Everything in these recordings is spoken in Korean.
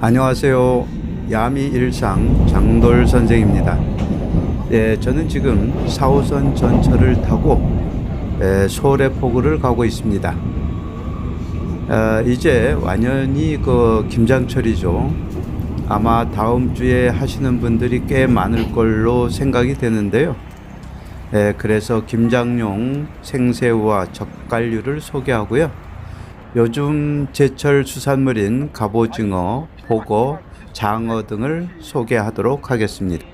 안녕하세요. 야미 일상 장돌 선생입니다. 예, 저는 지금 4호선 전철을 타고 예, 소래포구를 가고 있습니다. 어, 이제 완연히 그 김장철이죠. 아마 다음 주에 하시는 분들이 꽤 많을 걸로 생각이 되는데요. 예, 그래서 김장용 생새우와 젓갈류를 소개하고요. 요즘 제철 수산물인 갑오징어, 보고, 장어 등을 소개하도록 하겠습니다.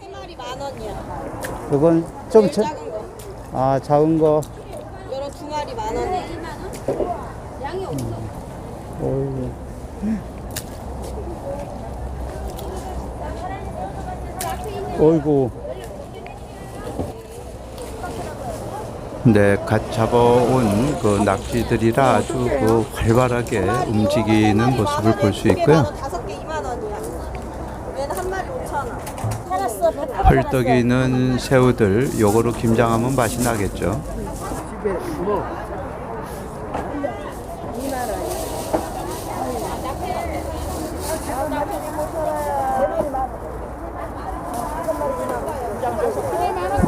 세 마리 만 원이야. 이건 좀 제일 차, 작은 거. 아 작은 거. 여러 두 마리 만 원이야. 양이 없어. 어이구. 어이구. 네, 갓 잡아온 그 낙지들이라 아주 그 활발하게 움직이는 모습을 볼 수 있고요. 다섯 개 2만 원이야. 얘는 한 마리 5천 원. 살았어. 헐떡이 있는 새우들 요거로 김장하면 맛이 나겠죠.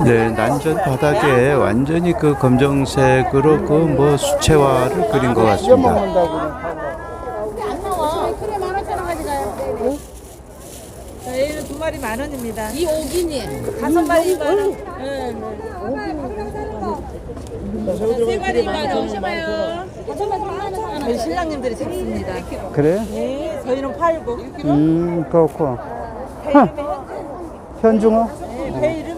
네, 난전 바닥에 완전히 그 검정색으로 그 뭐 수채화를 그린 것 같습니다. 안 나와. 그래 만 오천 원 가져가요. 자, 얘는 두 마리 만 원입니다. 이 오기니. 다섯 마리 만 원. 네, 네. 세 마리 만 원. 오셔봐요. 저희 신랑님들이 잡습니다. 그래요? 네, 저희는 팔고. 음, 그렇고. 현중어? 네. 다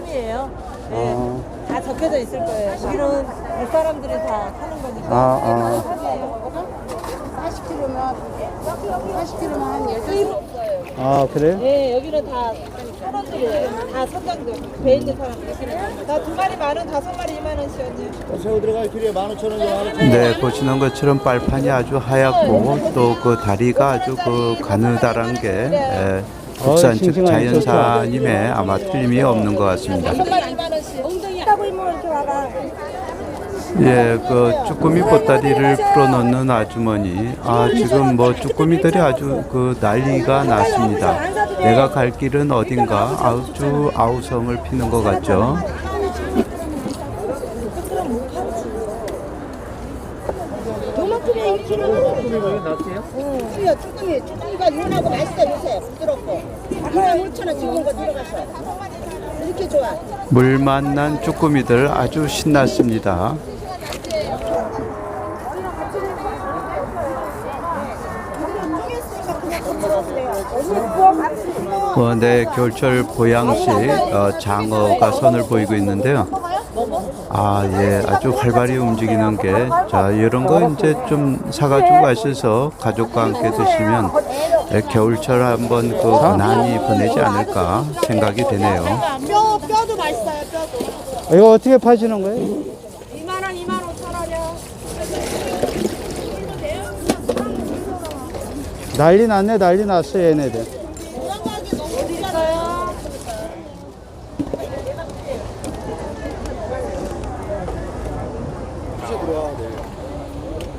적혀져 있을 거예요. 여기는 몇 사람들이 다 사는 거니까. 아, 아. 40kg면 40kg면 한 12. 아, 그래요? 네, 여기는 다 사람들이에요. 다 선장들. 배 있는 사람들. 다두 마리 만 원, 다섯 마리 2만 원씩이요. 새우 들어갈 필요에 만 오천 원이야. 만 오천 원. 네, 보시는 것처럼 빨판이 아주 하얗고 또 그 다리가 아주 그 가느다란 게 에, 국산 즉 자연산임에 아마 틀림이 없는 것 같습니다. 다섯 마리 2만 예, 그 쭈꾸미 보따리를 풀어놓는 아주머니. 아, 지금 뭐 쭈꾸미들이 아주 그 난리가 났습니다. 내가 갈 길은 어딘가 아주 아우성을 피는 것 같죠. 쭈꾸미가 윤하고 맛있어 요새 부드럽고. 2만 5천 원 지금 거 들어가셔. 물 만난 쭈꾸미들 아주 신났습니다. 어, 네, 겨울철 보양식 어, 장어가 선을 보이고 있는데요. 아, 예, 아주 활발히 움직이는 게, 자, 이런 거 이제 좀 사가지고 가셔서 가족과 함께 드시면 예, 겨울철 한번 그 무난히 보내지 않을까 생각이 되네요. 뼈 뼈도 맛있어요. 뼈도. 이거 어떻게 파시는 거예요? 2만 원, 2만 5천 원이요. 난리 났네, 난리 났어, 얘네들. 도망가기 너무 비싸요.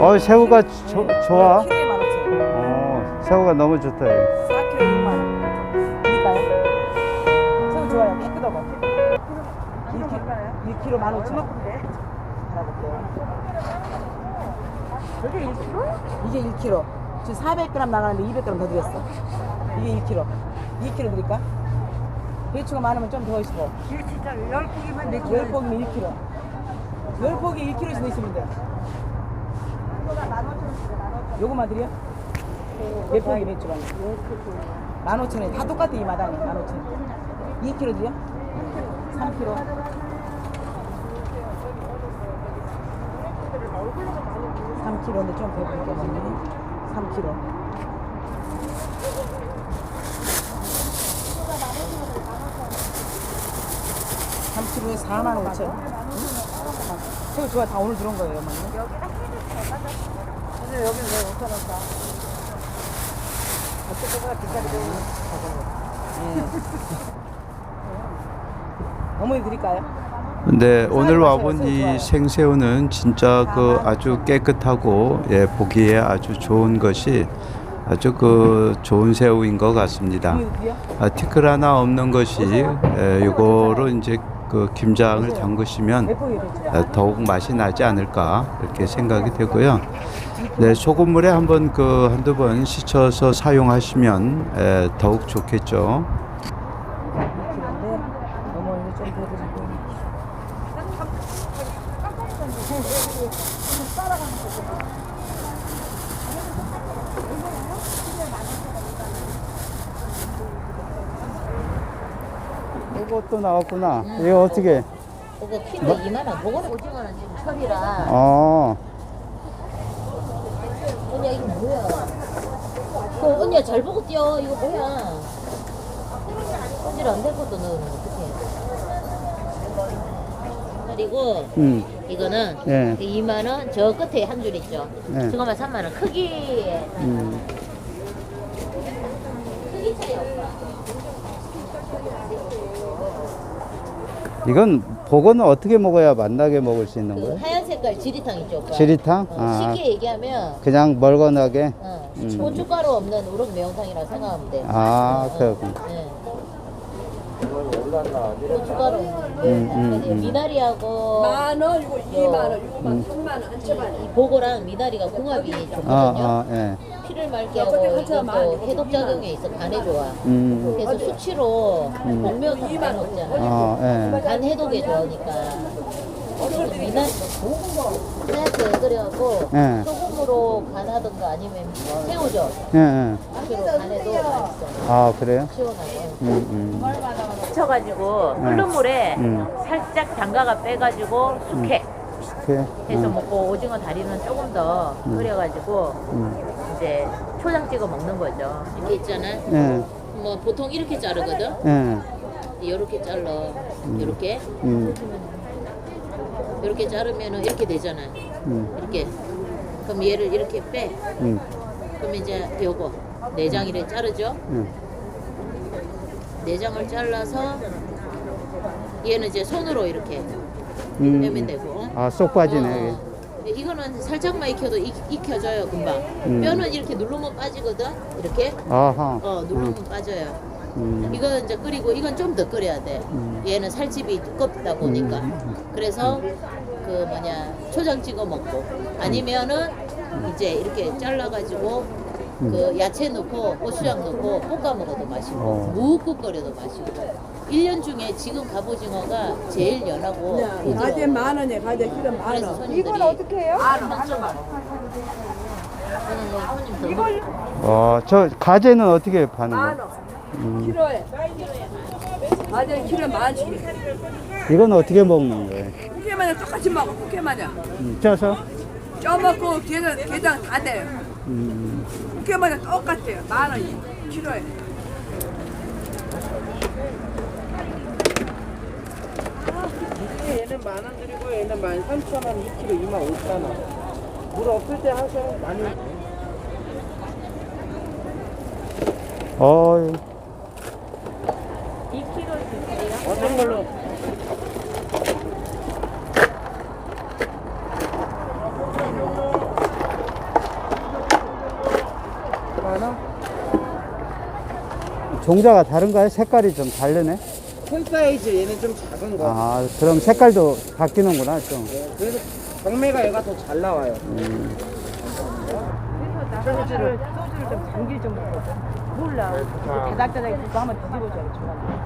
어, 새우가 조, 좋아. 만 오천 원. 어, 새우가 너무 좋다. 이거. 4kg 6만 원. 드릴까요? 새우 좋아요. 깨끗하고. 1kg, 1kg 1 5 0 0 0 알아볼게요. 저게 1kg? 이게 1kg. 지금 400g 나가는데 200g 더 드렸어. 이게 1kg. 2kg 드릴까? 배추가 많으면 좀 더 있고. 진짜 10포기만 내 10포기면 1kg. 10포기 1kg씩 넣으시면 돼. 요거만 드려? 몇 포기 배추가? 15,000원. 다 똑같아 이 마당에 15,000원. 2kg 드려? 3kg. 3kg인데 좀 배부르게 먹네. 3kg. 삼키로에 4만 5천. 새우 좋아 다 오늘 들어온 거예요, 어머니. 선생님 여기는 왜 5천 원 사? 어쨌거나 비싸게 되면 어머니 드릴까요? 근데 오늘 와본 이 생새우는 진짜 그 아주 깨끗하고 예 보기에 아주 좋은 것이 아주 그 좋은 새우인 것 같습니다. 아, 티끌 하나 없는 것이 에, 이거로 이제 그 김장을 담그시면 됐죠? 에, 더욱 맛이 나지 않을까 이렇게 생각이 되고요. 네, 소금물에 한번 그 한두 번 씻어서 사용하시면 에, 더욱 좋겠죠. 2kg인데 어머니는 좀 더 드리고. 또 나왔구나. 이거 어떻게? 그거 키로 2만 원, 그거는 오징어는 지금 철이라. 어. 언니야 이거 뭐야? 그 언니야 잘 보고 뛰어. 이거 뭐야? 손질 안될 것도 넣으면 어떡해? 그리고 음. 이거는 예. 2만 원, 저 끝에 한 줄 있죠. 예. 저거만 3만 원. 크기에 음. 크기 차이 없어. 이건 보고는 어떻게 먹어야 맛나게 먹을 수 있는 그 거예요? 하얀 색깔 지리탕 있죠, 오빠? 지리탕? 어, 아, 쉽게 얘기하면 그냥 멀건하게? 어, 음. 고춧가루 없는 우럭 매운탕이라고 생각하면 돼. 아, 어, 그렇군. 네. 음, 음. 음. 미나리하고 만원 이거 2만원 이거 만 3만원 한채만 이 보고랑 미나리가 궁합이 좋거든요. 아, 아, 예. 피를 맑게 하고 이것도 해독 작용에 있어 간에 좋아. 음, 그래서 수치로 복면탕 많이 먹잖아. 아, 예. 간 해독에 좋으니까. 미나리 하얗게 끓여갖고 예. 소금으로 간하든가 아니면 새우젓 예, 예. 간해도 맛있어. 아, 그래요? 시원하고. 음, 음. 쳐가지고 끓는 물에 음. 살짝 담가가 빼가지고 숙회 그래. 해서 음, 먹고 오징어 다리는 조금 더 끓여가지고 음. 이제 초장 찍어 먹는 거죠. 이렇게 있잖아. 예, 뭐 보통 이렇게 자르거든. 예. 이렇게 잘라. 이렇게 음, 이렇게 자르면은 이렇게 되잖아. 음, 이렇게. 그럼 얘를 이렇게 빼. 음, 그럼 이제 요거 내장이래 자르죠. 음. 내장을 잘라서 얘는 이제 손으로 이렇게 음. 빼면 되고. 아, 쏙 빠지네. 어. 이거는 살짝만 익혀도 익, 익혀져요 금방. 음. 뼈는 이렇게 누르면 빠지거든. 이렇게. 아하. 어 누르면 빠져요. 음, 이거 이제 끓이고 이건 좀 더 끓여야 돼. 얘는 살집이 두껍다 보니까. 그래서 그 뭐냐 초장 찍어 먹고 아니면은 이제 이렇게 잘라가지고 그 야채 넣고 고추장 넣고 볶아 먹어도 맛있고 어. 묵국 끓여도 맛있고. 1년 중에 지금 갑오징어가 제일 연하고. 가재 만원이야 가재 키로 그래서 만원 손님들이 이건 어떻게 해요? 먹- 어, 저 가재는 어떻게 파는 거예요? 만원 키로에 가재 키로 만씩 이건 어떻게 먹는 거예요? 국회마냥 똑같이 먹어 국회마냥 음, 쪄서? 쪄 먹고 게장, 게장 다 돼요 음, 국회마냥 똑같아요 만 원이 키로에 얘는 만 원 드리고 얘는 만 삼천 원, 2kg 2만 5천 원. 물 없을 때 하셔 많이. 어, 2kg 주세요. 어떤 걸로? 종자가 다른가요? 색깔이 좀 다르네? 큰 사이즈 얘는 좀 작은 거. 아, 그럼 색깔도 바뀌는구나, 좀. 네, 그래서 경매가 얘가 더 잘 나와요. 소주를 소주를 좀 잠길 정도로 몰라. 다닥다닥 이거 한번 뒤집어줘야 중간에.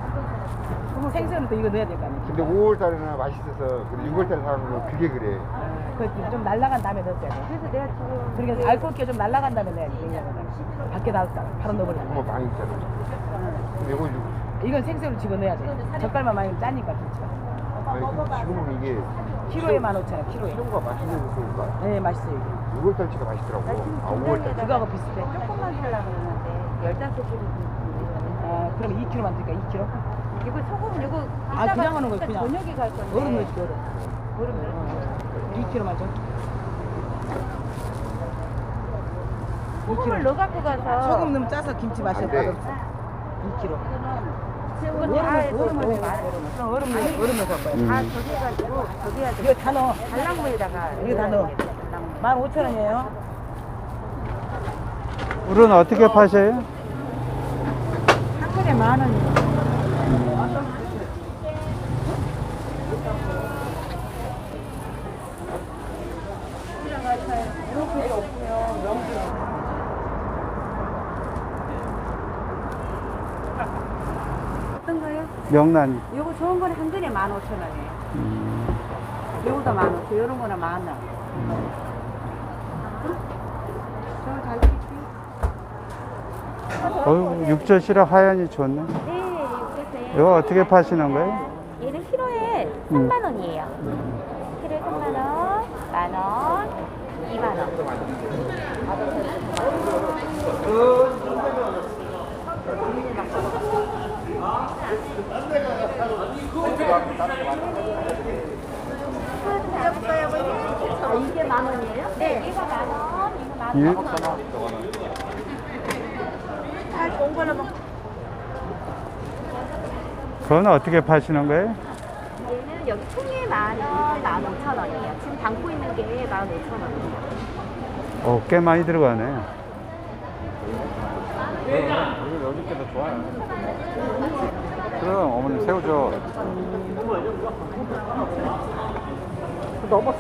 그럼 생선은 또 이거 넣어야 될 거 아니야. 근데 5월 달에는 맛있어서 6월 달에 사는 거 그게 그래. 그좀 날라간 다음에 넣어야 돼. 그래서 내가 지금 그러니까 알코올기가 좀 날라간 다음에 넣어야 돼. 밖에 나왔다. 바로 넣어버려. 그거 많이 있잖아. 근데 이거 이건 생새로 집어넣어야 돼. 젓갈만 많이 짜니까 김치가. 아니 근데 지금은 이게 키로에 15,000원, 키로에. 시동가 맛있는 거니까 네, 맛있어요. 이게. 6월 달치가 맛있더라고. 아 5월달치. 그거하고 비슷해. 조금만 살라고 그러는데 열다섯 개를 아, 그럼 2kg만 드릴까? 2kg? 이거 소금 이거 아, 그냥 하는 거예요, 그냥. 저녁에 갈 건데. 얼음 넣어줄게, 얼음. 얼음 넣어. 2kg만 줘. 소금을 넣어 갖고 가서 소금 넣으면 짜서 김치 맛이 안 돼. 맛없어. 2kg. 그거 다 해서 얼음을. 그럼 얼음 넣어, 얼음 넣어서 할 거야. 음. 다 저기 해 가지고 저기 해가지고 이거 다 넣어. 달랑물에다가 이거 다 넣어. 15,000원이에요. 물은 어떻게 파셔요? 한 그릇에 만 원이요. 어떤 거요? 명란. 요거 좋은 거는 한 근에 만 오천 원이에요. 음. 요거도 만 오천, 요런 거는 만 원. 저거. 어유 육젓이라 하얀이 좋네. 네, 육개세요. 이거 어떻게 파시는 거예요? 얘는 키로에 음. 3만 원이에요. 키로에 3만 원, 만 원, 2만 원. 아, 이게 만 원이에요? 네, 이거 만 원, 이거 만 예? 원. 그건 어떻게 파시는 거예요? 얘는 여기 통에 만 원, 만 오천 원이에요. 지금 담고 있는 게 만 오천 원이에요. 어, 꽤 많이 들어가네. 여기 때도 좋아요. 그럼 어머님 새우죠. 넘어